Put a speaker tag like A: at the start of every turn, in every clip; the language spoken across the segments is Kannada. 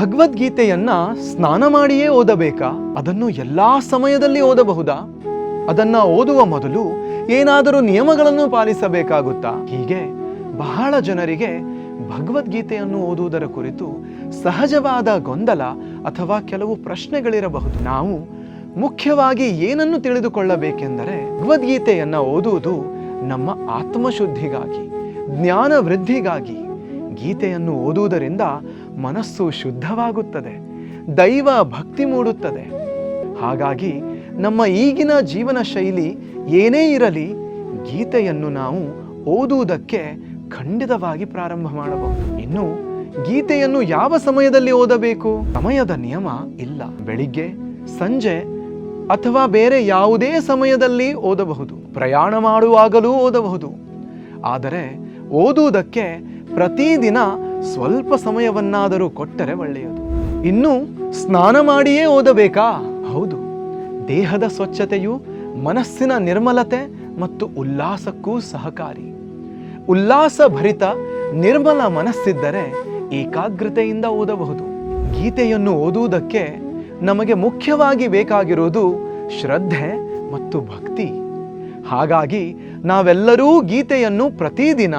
A: ಭಗವದ್ಗೀತೆಯನ್ನ ಸ್ನಾನ ಮಾಡಿಯೇ ಓದಬೇಕಾ? ಅದನ್ನು ಎಲ್ಲಾ ಸಮಯದಲ್ಲಿ ಓದಬಹುದಾ? ಅದನ್ನ ಓದುವ ಮೊದಲು ಏನಾದರೂ ನಿಯಮಗಳನ್ನು ಪಾಲಿಸಬೇಕಾಗುತ್ತಾ? ಹೀಗೆ ಬಹಳ ಜನರಿಗೆ ಭಗವದ್ಗೀತೆಯನ್ನು ಓದುವುದರ ಕುರಿತು ಸಹಜವಾದ ಗೊಂದಲ ಅಥವಾ ಕೆಲವು ಪ್ರಶ್ನೆಗಳಿರಬಹುದು. ನಾವು ಮುಖ್ಯವಾಗಿ ಏನನ್ನು ತಿಳಿದುಕೊಳ್ಳಬೇಕೆಂದರೆ ಭಗವದ್ಗೀತೆಯನ್ನು ಓದುವುದು ನಮ್ಮ ಆತ್ಮಶುದ್ಧಿಗಾಗಿ ಜ್ಞಾನ ವೃದ್ಧಿಗಾಗಿ ಗೀತೆಯನ್ನು ಓದುವುದರಿಂದ ಮನಸ್ಸು ಶುದ್ಧವಾಗುತ್ತದೆ, ದೈವ ಭಕ್ತಿ ಮೂಡುತ್ತದೆ. ಹಾಗಾಗಿ ನಮ್ಮ ಈಗಿನ ಜೀವನ ಶೈಲಿ ಏನೇ ಇರಲಿ, ಗೀತೆಯನ್ನು ನಾವು ಓದುವುದಕ್ಕೆ ಖಂಡಿತವಾಗಿ ಪ್ರಾರಂಭ ಮಾಡಬಹುದು. ಇನ್ನು ಗೀತೆಯನ್ನು ಯಾವ ಸಮಯದಲ್ಲಿ ಓದಬೇಕು? ಸಮಯದ ನಿಯಮ ಇಲ್ಲ. ಬೆಳಿಗ್ಗೆ, ಸಂಜೆ ಅಥವಾ ಬೇರೆ ಯಾವುದೇ ಸಮಯದಲ್ಲಿ ಓದಬಹುದು. ಪ್ರಯಾಣ ಮಾಡುವಾಗಲೂ ಓದಬಹುದು. ಆದರೆ ಓದುವುದಕ್ಕೆ ಪ್ರತಿದಿನ ಸ್ವಲ್ಪ ಸಮಯವನ್ನಾದರೂ ಕೊಟ್ಟರೆ ಒಳ್ಳೆಯದು. ಇನ್ನು ಸ್ನಾನ ಮಾಡಿಯೇ ಓದಬೇಕಾ? ಹೌದು. ದೇಹದ ಸ್ವಚ್ಛತೆಯು ಮನಸ್ಸಿನ ನಿರ್ಮಲತೆ ಮತ್ತು ಉಲ್ಲಾಸಕ್ಕೂ ಸಹಕಾರಿ. ಉಲ್ಲಾಸಭರಿತ ನಿರ್ಮಲ ಮನಸ್ಸಿದ್ದರೆ ಏಕಾಗ್ರತೆಯಿಂದ ಓದಬಹುದು. ಗೀತೆಯನ್ನು ಓದುವುದಕ್ಕೆ ನಮಗೆ ಮುಖ್ಯವಾಗಿ ಬೇಕಾಗಿರುವುದು ಶ್ರದ್ಧೆ ಮತ್ತು ಭಕ್ತಿ. ಹಾಗಾಗಿ ನಾವೆಲ್ಲರೂ ಗೀತೆಯನ್ನು ಪ್ರತಿದಿನ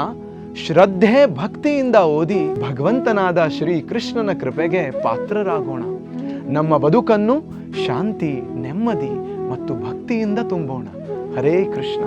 A: ಶ್ರದ್ಧೆ ಭಕ್ತಿಯಿಂದ ಓದಿ ಭಗವಂತನಾದ ಶ್ರೀ ಕೃಷ್ಣನ ಕೃಪೆಗೆ ಪಾತ್ರರಾಗೋಣ. ನಮ್ಮ ಬದುಕನ್ನು ಶಾಂತಿ, ನೆಮ್ಮದಿ ಮತ್ತು ಭಕ್ತಿಯಿಂದ ತುಂಬೋಣ. ಹರೇ ಕೃಷ್ಣ.